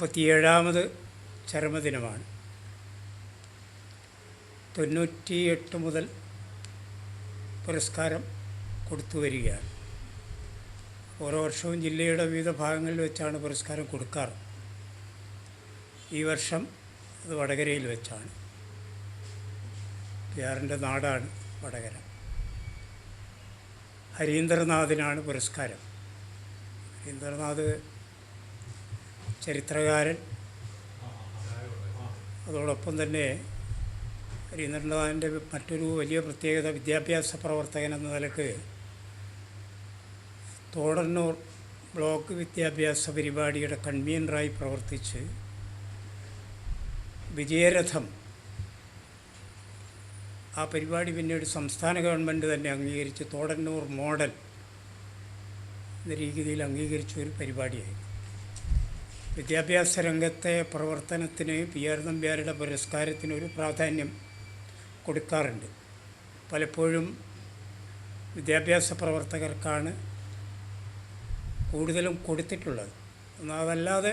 മുപ്പത്തിയേഴാമത് ചരമദിനമാണ്. തൊണ്ണൂറ്റിയെട്ട് മുതൽ പുരസ്കാരം കൊടുത്തു വരികയാണ്. ഓരോ വർഷവും ജില്ലയുടെ വിവിധ ഭാഗങ്ങളിൽ വെച്ചാണ് പുരസ്കാരം കൊടുക്കാറ്. ഈ വർഷം അത് വടകരയിൽ വെച്ചാണ്. പിയാറിന്റെ നാടാണ് വടകര. ഹരീന്ദ്രനാഥിനാണ് പുരസ്കാരം. ഹരീന്ദ്രനാഥ് ചരിത്രകാരൻ. അതോടൊപ്പം തന്നെ ഹരീന്ദ്രനാഥിന്റെ മറ്റൊരു വലിയ പ്രത്യേകത വിദ്യാഭ്യാസ പ്രവർത്തകൻ എന്ന നിലയ്ക്ക് തോടന്നൂർ ബ്ലോക്ക് വിദ്യാഭ്യാസ പരിപാടിയുടെ കൺവീനറായി പ്രവർത്തിച്ച് വിജയരഥം ആ പരിപാടി പിന്നീട് സംസ്ഥാന ഗവൺമെന്റ് തന്നെ അംഗീകരിച്ച് തോടന്നൂർ മോഡൽ എന്ന രീതിയിൽ അംഗീകരിച്ച ഒരു പരിപാടിയായിരുന്നു. വിദ്യാഭ്യാസ രംഗത്തെ പ്രവർത്തനത്തിന് പി ആർ നമ്പ്യാരുടെ പുരസ്കാരത്തിന് ഒരു പ്രാധാന്യം കൊടുക്കാറുണ്ട്. പലപ്പോഴും വിദ്യാഭ്യാസ പ്രവർത്തകർക്കാണ് കൂടുതലും കൊടുത്തിട്ടുള്ളത്. എന്നാൽ അതല്ലാതെ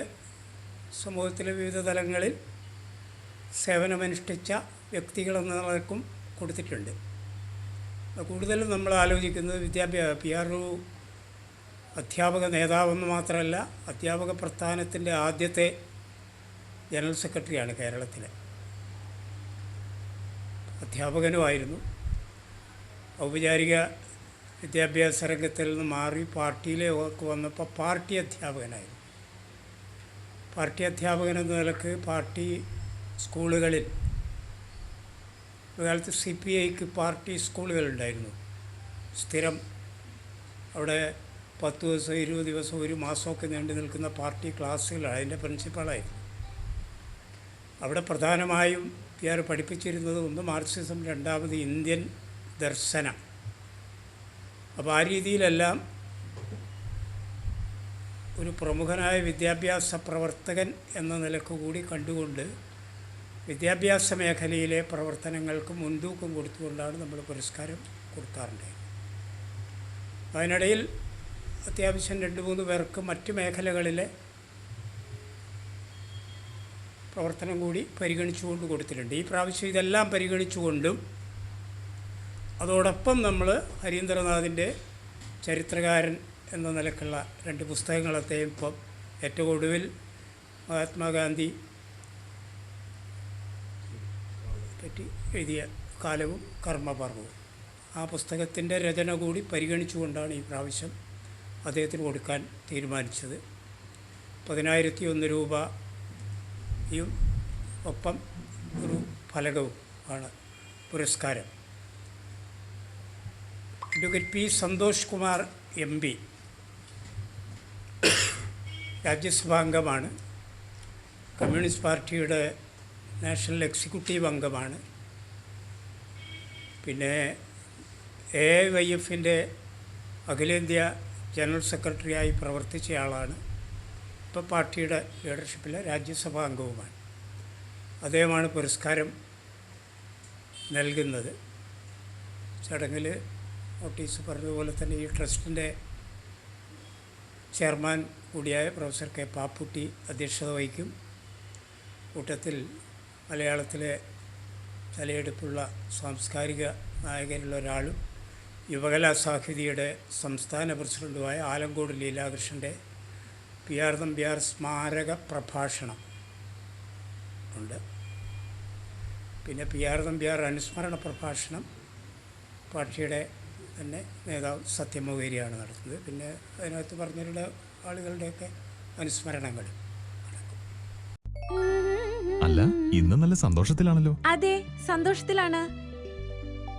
സമൂഹത്തിലെ വിവിധ തലങ്ങളിൽ സേവനമനുഷ്ഠിച്ച വ്യക്തികളെന്ന നിലക്കും കൊടുത്തിട്ടുണ്ട്. കൂടുതലും നമ്മൾ ആലോചിക്കുന്നത് വിദ്യാഭ്യാസ പി ആർ അധ്യാപക നേതാവെന്ന് മാത്രമല്ല അധ്യാപക പ്രസ്ഥാനത്തിന്റെ ആദ്യത്തെ ജനറൽ സെക്രട്ടറിയാണ് കേരളത്തിലെ. അധ്യാപകനുമായിരുന്നു. ഔപചാരിക വിദ്യാഭ്യാസ രംഗത്തിൽ നിന്ന് മാറി പാർട്ടിയിലേക്ക് വന്നപ്പോൾ പാർട്ടി അധ്യാപകനായിരുന്നു പാർട്ടി അധ്യാപകൻ എന്ന നിലയ്ക്ക് പാർട്ടി സ്കൂളുകളിൽ ഒരു കാലത്ത് സി പി ഐക്ക് പാർട്ടി സ്കൂളുകളുണ്ടായിരുന്നു സ്ഥിരം അവിടെ പത്ത് ദിവസം ഇരുപത് ദിവസം ഒരു മാസമൊക്കെ നീണ്ടു നിൽക്കുന്ന പാർട്ടി ക്ലാസ്സുകൾ അതിന്റെ പ്രിൻസിപ്പളായിരുന്നു. അവിടെ പ്രധാനമായും പി ആർ പഠിപ്പിച്ചിരുന്നത് ഒന്ന് മാർക്സിസം രണ്ടാമത് ഇന്ത്യൻ ദർശനം. അപ്പോൾ ആ രീതിയിലെല്ലാം ഒരു പ്രമുഖനായ വിദ്യാഭ്യാസ പ്രവർത്തകൻ എന്ന നിലയ്ക്ക് കൂടി കണ്ടുകൊണ്ട് വിദ്യാഭ്യാസ മേഖലയിലെ പ്രവർത്തനങ്ങൾക്ക് മുൻതൂക്കം കൊടുത്തുകൊണ്ടാണ് നമ്മൾ പുരസ്കാരം കൊടുക്കാറുണ്ടായത് അതിനിടയിൽ അത്യാവശ്യം രണ്ട് മൂന്ന് പേർക്ക് മറ്റ് മേഖലകളിലെ പ്രവർത്തനം കൂടി പരിഗണിച്ചുകൊണ്ട് കൊടുത്തിട്ടുണ്ട്. ഈ പ്രാവശ്യം ഇതെല്ലാം പരിഗണിച്ചുകൊണ്ടും അതോടൊപ്പം നമ്മൾ ഹരീന്ദ്രനാഥിന്റെ ചരിത്രകാരൻ എന്ന നിലക്കുള്ള രണ്ട് പുസ്തകങ്ങളത്തെയും ഇപ്പം ഏറ്റവും ഒടുവിൽ മഹാത്മാഗാന്ധി പറ്റി എഴുതിയ കാലവും കർമ്മപർവവും ആ പുസ്തകത്തിന്റെ രചന കൂടി പരിഗണിച്ചുകൊണ്ടാണ് ഈ പ്രാവശ്യം അദ്ദേഹത്തിന് കൊടുക്കാൻ തീരുമാനിച്ചത്. പതിനായിരത്തി ഒന്ന് രൂപയും ഒപ്പം ഒരു ഫലകവും ആണ് പുരസ്കാരം. Advocate P Santhosh Kumar M P രാജ്യസഭാംഗമാണ്. Communist പാർട്ടിയുടെ നാഷണൽ എക്സിക്യൂട്ടീവ് അംഗമാണ്. പിന്നെ എ വൈ എഫിന്റെ അഖിലേന്ത്യാ ജനറൽ സെക്രട്ടറിയായി പ്രവർത്തിച്ചയാളാണ് ഇപ്പോൾ പാർട്ടിയുടെ ലീഡർഷിപ്പിലെ രാജ്യസഭാ അംഗവുമാണ്. അദ്ദേഹമാണ് പുരസ്കാരം നൽകുന്നത്. ചടങ്ങിൽ നോട്ടീസ് പറഞ്ഞതുപോലെ തന്നെ ഈ ട്രസ്റ്റിന്റെ ചെയർമാൻ കൂടിയായ പ്രൊഫസർ കെ പാപ്പുട്ടി അധ്യക്ഷത വഹിക്കും. കൂട്ടത്തിൽ മലയാളത്തിലെ തലയെടുപ്പുള്ള സാംസ്കാരിക നായകരിൽ ഒരാളും യുവകലാ സാഹിതിയുടെ സംസ്ഥാന പ്രസിഡന്റുമായ ആലങ്കോട് ലീലാകൃഷ്ണന്റെ പി ആർ നമ്പ്യാർ സ്മാരക പ്രഭാഷണം ഉണ്ട്. പിന്നെ പി ആർ നമ്പ്യാർ അനുസ്മരണ പ്രഭാഷണം പാർട്ടിയുടെ തന്നെ നേതാവ് സത്യമൊകേരിയാണ് നടത്തുന്നത്. പിന്നെ അതിനകത്ത് പറഞ്ഞിട്ടുള്ള ആളുകളുടെയൊക്കെ അനുസ്മരണങ്ങൾ അല്ല ഇന്ന് നല്ല സന്തോഷത്തിലാണല്ലോ? അതെ സന്തോഷത്തിലാണ്.